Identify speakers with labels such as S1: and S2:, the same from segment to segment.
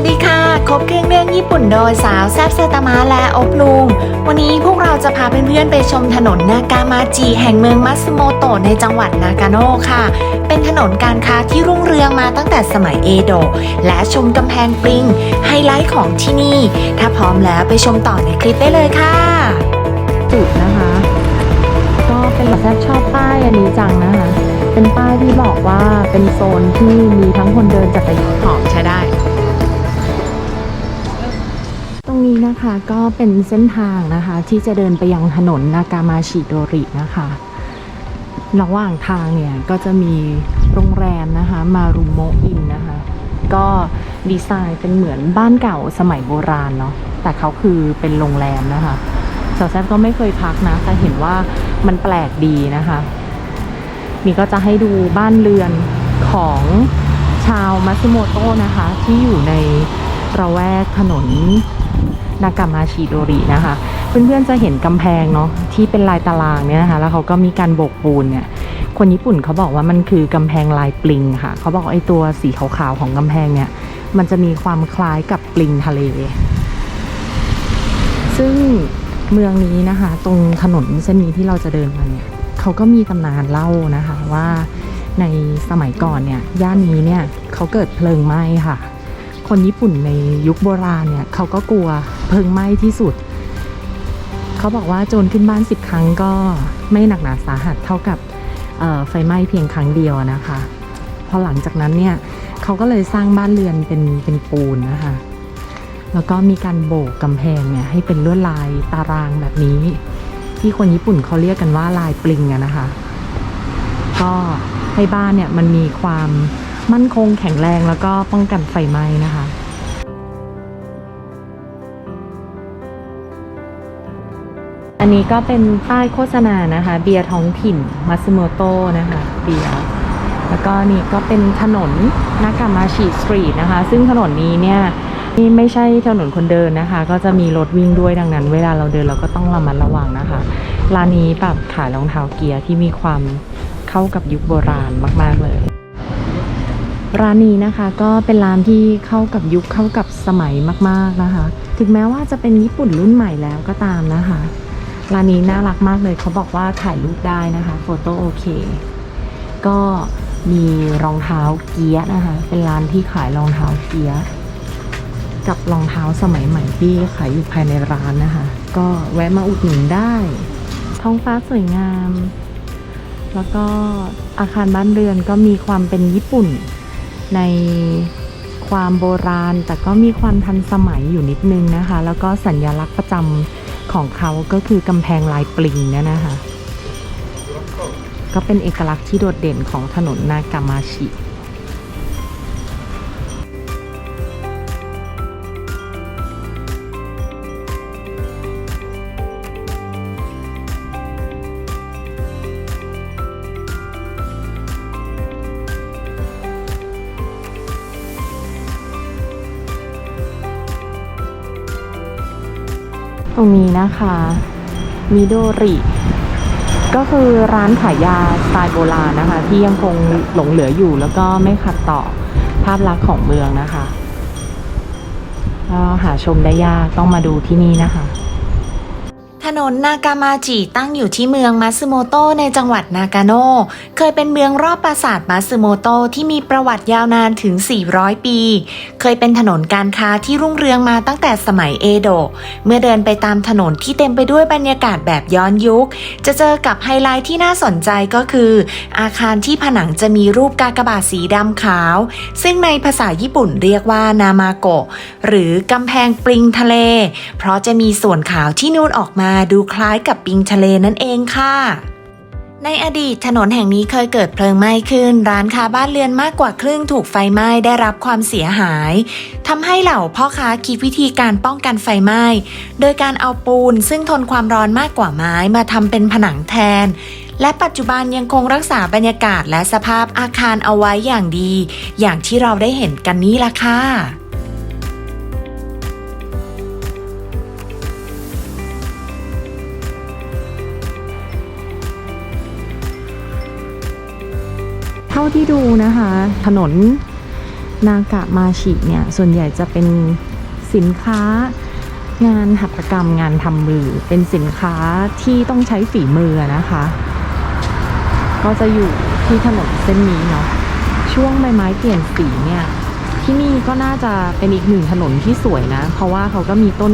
S1: วัสดีค่ะ ครบเครื่องเรื่องญี่ปุ่นโดยสาวแซบเซตามะและอบลุง วันนี้พวกเราจะพาเพื่อนๆไปชมถนนนากามาจิแห่งเมืองมัตสึโมโตะในจังหวัดนากาโนะค่ะ เป็นถนนการค้าที่รุ่งเรืองมาตั้งแต่สมัยเอโดะและชมกำแพงปริง ไฮไลท์ของที่นี่ ถ้าพร้อมแล้วไปชมต่อในคลิปได้เลยค่ะ
S2: จุดนะคะ ก็เป็นแซบชอบป้ายอันนี้จังนะคะ เป็นป้ายที่บอกว่าเป็นโซนที่มีทั้งคนเดินจักรยาน
S1: หอมใช้ได้
S2: นะคะก็เป็นเส้นทางนะคะ ที่จะเดินไปยังถนนนากามาชิโดรินะคะระหว่างทางเนี่ยก็จะมีโรงแรมนะคะมารุโมอินนะคะ ก็ดีไซน์เป็นเหมือนบ้านเก่าสมัยโบราณเนาะแต่เขาคือเป็นโรงแรมนะคะสาวแซบก็ไม่เคยพักนะ แต่เห็นว่ามันแปลกดีนะคะ นี่ก็จะให้ดูบ้านเรือนของชาวมัตสึโมโตะนะคะ ที่อยู่ในระแวกถนน นากามาชิโดรินะคะ เพื่อนๆจะเห็นกำแพงเนาะที่เป็นลายตารางเนี่ยนะคะ แล้วเขาก็มีการโบกปูนเนี่ยคนญี่ปุ่นเขาบอกว่ามันคือกำแพงลายปลิงค่ะ เขาบอกไอ้ตัวสีขาวๆของกำแพงเนี่ย มันจะมีความคล้ายกับปลิงทะเล ซึ่งเมืองนี้นะคะ ตรงถนนเส้นนี้ที่เราจะเดินมาเนี่ยเขาก็มีตำนานเล่านะคะว่าในสมัยก่อนเนี่ยย่านนี้เนี่ยเขาเกิดเพลิงไหม้ค่ะ คนญี่ปุ่นในยุคโบราณเนี่ยเขาก็กลัว เพลิงไหม้ที่สุด เขาบอกว่าโจรขึ้นบ้านสิบครั้งก็ไม่หนักหนาสาหัสเท่ากับไฟไหม้เพียงครั้งเดียวนะคะ พอหลังจากนั้นเนี่ยเขาก็เลยสร้างบ้านเรือนเป็นเป็นปูนนะคะ แล้วก็มีการโบกกำแพงเนี่ยให้เป็นลวดลายตารางแบบนี้ ที่คนญี่ปุ่นเขาเรียกกันว่าลายปลิงอะนะคะ ก็ให้บ้านเนี่ยมันมีความมั่นคงแข็งแรงแล้วก็ป้องกันไฟไหม้นะคะ นนี้ก็เป็นป้ายโฆษณานะคะ เบียร์ท้องถิ่นมัสโมโตนะคะเบียร์แล้วก็นี่ก็เป็นถนนนากามาชิสตรีทนะคะ ซึ่งถนนนี้เนี่ยนี่ไม่ใช่ถนนคนเดินนะคะ ก็จะมีรถวิ่งด้วยดังนั้น เวลาเราเดินเราก็ต้องระมัดระวังนะคะร้านนี้แบบขายรองเท้าเกียร์ที่มีความเข้ากับยุคโบราณมาก ๆ เลย ร้านนี้นะคะก็เป็นร้านที่เข้ากับยุคเข้ากับสมัยมาก ๆนะคะ ถึงแม้ว่าจะเป็นญี่ปุ่นรุ่นใหม่แล้วก็ตามนะคะ ร้านนี้น่ารักมากเลยเขาบอกว่าถ่ายรูปได้นะคะโฟโต้โอเค ก็มีรองเท้าเกียร์นะคะ เป็นร้านที่ขายรองเท้าเกียร์กับรองเท้าสมัยใหม่ที่ขายอยู่ภายในร้านนะคะ ก็แวะมาอุดหนุนได้ ท้องฟ้าสวยงาม แล้วก็อาคารบ้านเรือนก็มีความเป็นญี่ปุ่นในความโบราณ แต่ก็มีความทันสมัยอยู่นิดนึงนะคะ แล้วก็สัญลักษณ์ประจำ ของเขาก็คือกำแพงลายปลิงเนี่ยนะคะ ก็เป็นเอกลักษณ์ที่โดดเด่นของถนนนากามาชิ ตรงนี้นะคะมิโดริก็คือร้านขายยาสไตล์โบราณนะคะ ที่ยังคงหลงเหลืออยู่แล้วก็ไม่ขัดต่อภาพลักษณ์ของเมืองนะคะก็หาชมได้ยากต้องมาดูที่นี่นะคะ
S1: ถนนนากามาจิตั้งอยู่ที่เมืองมัตสึโมโตะในจังหวัดนากาโนะเคยเป็นเมืองรอบปราสาทมัตสึโมโตะที่มีประวัติยาวนานถึง 400 ปี เคยเป็นถนนการค้าที่รุ่งเรืองมาตั้งแต่สมัยเอโดะ เมื่อเดินไปตามถนนที่เต็มไปด้วยบรรยากาศแบบย้อนยุค จะเจอกับไฮไลท์ที่น่าสนใจก็คือ อาคารที่ผนังจะมีรูปกากบาทสีดำขาว ซึ่งในภาษาญี่ปุ่นเรียกว่านามาโกะหรือกำแพงปลิงทะเล เพราะจะมีส่วนขาวที่นูนออกมาดูคล้ายกับปิงทะเลนั่นเองค่ะ ในอดีตถนนแห่งนี้เคยเกิดเพลิงไหม้ขึ้น ร้านค้าบ้านเรือนมากกว่าครึ่งถูกไฟไหม้ได้รับความเสียหายทำให้เหล่าพ่อค้าคิดวิธีการป้องกันไฟไหม้ โดยการเอาปูนซึ่งทนความร้อนมากกว่าไม้มาทำเป็นผนังแทนและปัจจุบันยังคงรักษาบรรยากาศและสภาพอาคารเอาไว้อย่างดี อย่างที่เราได้เห็นกันนี้ล่ะค่ะ
S2: ท่าที่ดูนะคะ ถนนนากะมาชิเนี่ย ส่วนใหญ่จะเป็นสินค้างานหัตถกรรมงานทำมือ เป็นสินค้าที่ต้องใช้ฝีมือนะคะ ก็จะอยู่ที่ถนนเส้นนี้เนาะช่วงใบไม้เปลี่ยนสีเนี่ย ที่นี่ก็น่าจะเป็นอีกหนึ่งถนนที่สวยนะ เพราะว่าเขาก็มีต้น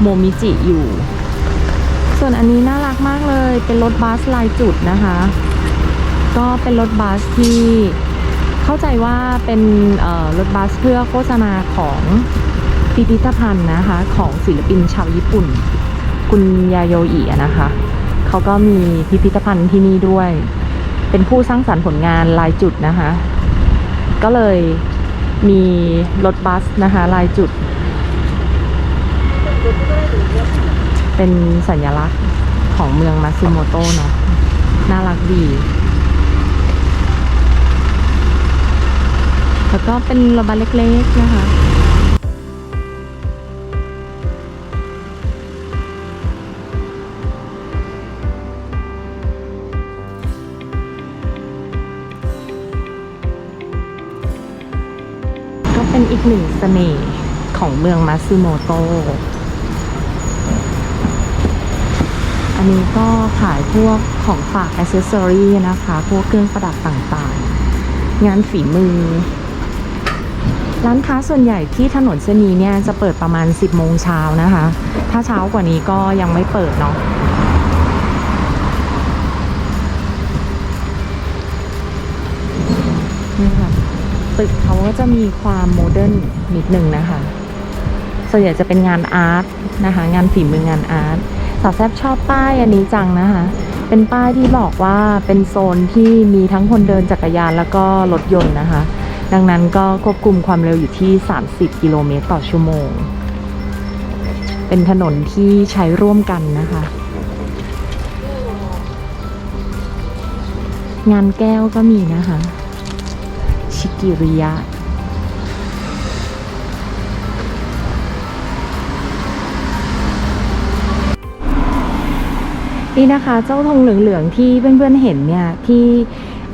S2: โมมิจิอยู่ ส่วนอันนี้น่ารักมากเลยเป็นรถบัสลายจุดนะคะ ก็เป็นรถบัสที่เข้าใจว่าเป็นรถบัสเพื่อโฆษณาของพิพิธภัณฑ์นะคะของศิลปินชาวญี่ปุ่น คุณยาโยอินะคะเขาก็มีพิพิธภัณฑ์ที่นี่ด้วย เป็นผู้สร้างสรรค์ผลงานลายจุดนะคะ ก็เลยมีรถบัสนะคะลายจุด เป็นสัญลักษณ์ของเมืองมาซึโมโตะเนาะน่ารักดี แล้วก็เป็นรถบัสเล็กๆนะคะก็เป็นอีกหนึ่งเสน่ห์ของเมืองมาซึโมโตะอันนี้ก็ขายพวกของฝากอ c เซสซอรีนะคะ พวกเครื่องประดับต่างๆ งานฝีมือ ร้านค้าส่วนใหญ่ที่ถนนเสนีเนี่ยจะเปิดประมาณ 10โมงเช้านะคะ ถ้าเช้ากว่านี้ก็ยังไม่เปิดเนาะนี่ค่ะตึกเขาก็จะมีความโมเดิร์นนิดนึงนะคะ ส่วนใหญ่จะเป็นงานอาร์ตนะคะ งานฝีมืองานอาร์ตสาวแซบชอบป้ายอันนี้จังนะคะ เป็นป้ายที่บอกว่าเป็นโซนที่มีทั้งคนเดินจักรยานแล้วก็รถยนต์นะคะ ดังนั้นก็ควบคุมความเร็วอยู่ที่ 30 กิโลเมตรต่อชั่วโมง เป็นถนนที่ใช้ร่วมกันนะคะ งานแก้วก็มีนะคะ ชิกิริยะนี่นะคะเจ้าธงเหลืองๆที่เพื่อนๆเห็นเนี่ยที่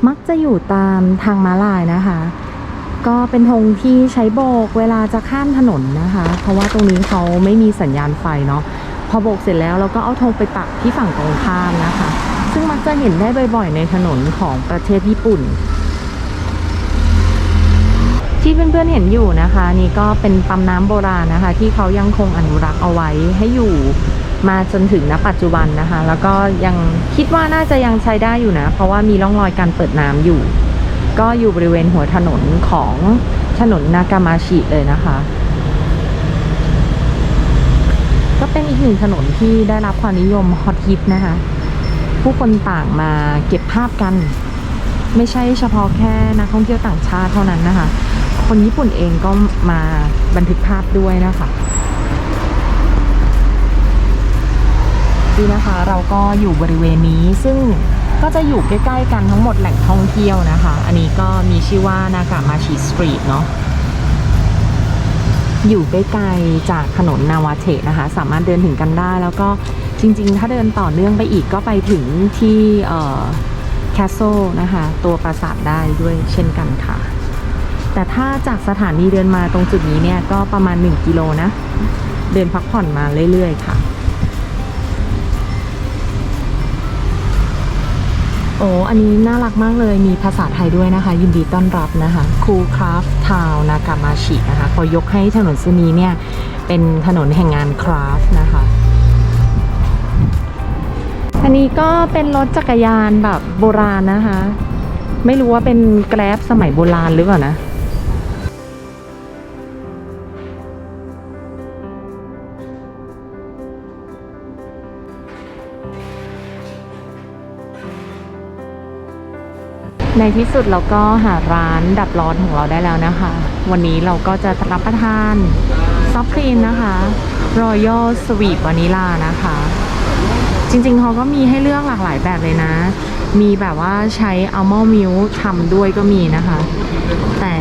S2: มักจะอยู่ตามทางม้าลายนะคะ ก็เป็นธงที่ใช้โบกเวลาจะข้ามถนนนะคะ เพราะว่าตรงนี้เขาไม่มีสัญญาณไฟเนาะพอโบกเสร็จแล้วเราก็เอาธงไปปักที่ฝั่งตรงข้ามนะคะ ซึ่งมักจะเห็นได้บ่อยๆ ในถนนของประเทศญี่ปุ่น ที่เพื่อนๆเห็นอยู่นะคะ นี่ก็เป็นปั๊มน้ำโบราณนะคะ ที่เขายังคงอนุรักษ์เอาไว้ให้อยู่มาจนถึงณปัจจุบันนะคะ แล้วก็ยังคิดว่าน่าจะยังใช้ได้อยู่นะ เพราะว่ามีร่องรอยการเปิดน้ำอยู่ ก็อยู่บริเวณหัวถนนของถนนนากามาชิเลยนะคะ ก็เป็นอีกหนึ่งถนนที่ได้รับความนิยมฮอตฮิตนะคะ ผู้คนต่างมาเก็บภาพกัน ไม่ใช่เฉพาะแค่นักท่องเที่ยวต่างชาติเท่านั้นนะคะ คนญี่ปุ่นเองก็มาบันทึกภาพด้วยนะคะดีนะคะเราก็อยู่บริเวณนี้ซึ่ง ก็จะอยู่ใกล้ๆกันทั้งหมดแหล่งท่องเที่ยวนะคะ อันนี้ก็มีชื่อว่านากามาชิสตรีทเนาะอยู่ใกล้ๆจากถนนนาวาเทนะคะ สามารถเดินถึงกันได้ แล้วก็จริงๆ ถ้าเดินต่อเนื่องไปอีกก็ไปถึงที่เออแคสโซนะคะ ตัวปราสาทได้ด้วยเช่นกันค่ะ แต่ถ้าจากสถานีเดินมาตรงจุดนี้เนี่ยก็ประมาณ 1 กิโลนะ เดินพักผ่อนมาเรื่อยๆค่ะ อ้อันนี้น่ารักมากเลยมีภาษาไทยด้วยนะคะ ยินดีต้อนรับนะคะคูคราฟทาวนากามาชินะคะขอยกให้ถนนเส้นนี้เนี่ย เป็นถนนแห่งงานคราฟนะคะ อันนี้ก็เป็นรถจักรยานแบบโบราณนะคะ ไม่รู้ว่าเป็นแกร็บสมัยโบราณหรือเปล่านะ ในที่สุดเราก็หาร้านดับร้อนของเราได้แล้วนะคะ วันนี้เราก็จะรับประทานซอฟต์ครีมนะคะ Royal Sweet Vanilla นะคะ จริงๆเขาก็มีให้เลือกหลากหลายแบบเลยนะ มีแบบว่าใช้อัลมอนด์มิลทำด้วยก็มีนะคะ แต่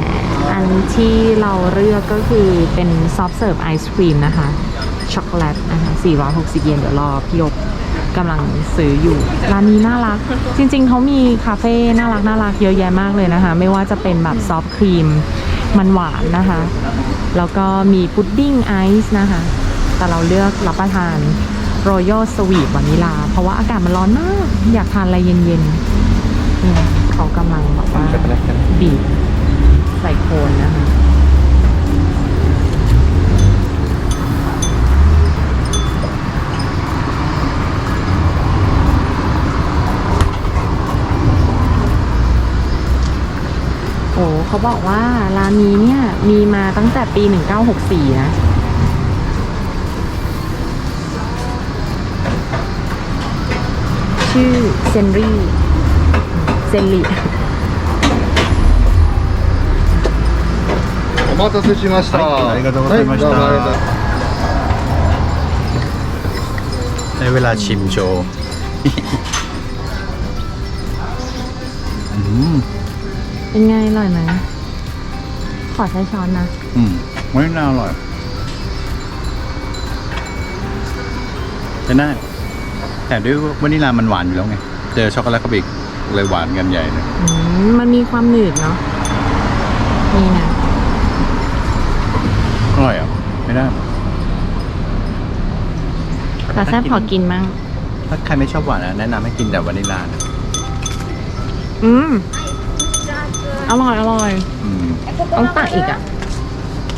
S2: อันที่เราเลือกก็คือเป็นซอฟต์เสิร์ฟไอศครีมนะคะ ช็อกโกแลตนะคะ 460 เยนเดี๋ยวรอพี่ยก กำลังซื้ออยู่ ร้านนี้น่ารัก จริง ๆเขามีคาเฟ่น่ารักน่ารักเยอะแยะมากเลยนะคะ ไม่ว่าจะเป็นแบบซอฟต์ครีมมันหวานนะคะ แล้วก็มีพุดดิ้งไอซ์นะคะ แต่เราเลือกรับประทานรอยัลสวีทวานิลา เพราะว่าอากาศมันร้อนมาก อยากทานอะไรเย็นๆเนี่ยเขากำลังแบบว่าบีบใส่โคนนะคะ เขาบอกว่าร้านนี้เนี่ย มีมาตั้งแต่ปี 1964 นะ ชื่อเซนรี่เซนรี่
S3: お待たせしました。
S4: はいありがとうございました
S3: はどうもありがとう
S4: ได้เวลาชิมโชว์ อืม
S2: เป็นไงอร่อยไหมขอใช้ช้อนนะ
S4: อืมไม่น่าอร่อยจะได้แต่ด้วยวานิลามันหวานอยู่แล้วไง เจอช็อกโกแลตเข้าไปอีกเลยหวานกันใหญ่เลย
S2: อืมมันมีความหนืดเนาะนี่นะ
S4: อร่อยอะไม่ได้
S2: แต่แซ่บขอกินมั่ง
S4: ถ้าใครไม่ชอบหวานนะแนะนำให้กินแต่วานิลานะ
S2: อืม อร่อย อร่อย
S4: อืม
S2: ต้องตักอีกอะ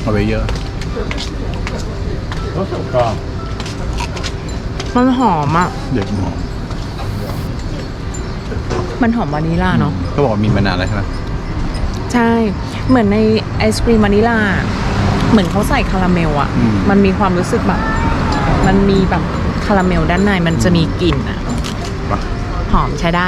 S4: เอาไว้เยอะก็
S2: มันหอมอะ
S4: เด็กหอม
S2: มันหอมวานิลลาเนาะ
S4: ก็บอกว่ามีมานานแล้วใช่ไหม
S2: ใช่ เหมือนในไอศครีมวานิลลา เหมือนเขาใส่คาราเมลอะ มันมีความรู้สึกแบบ มันมีแบบคาราเมลด้านในมันจะมีกลิ่นอะ
S4: ปะ
S2: หอมใช้ได้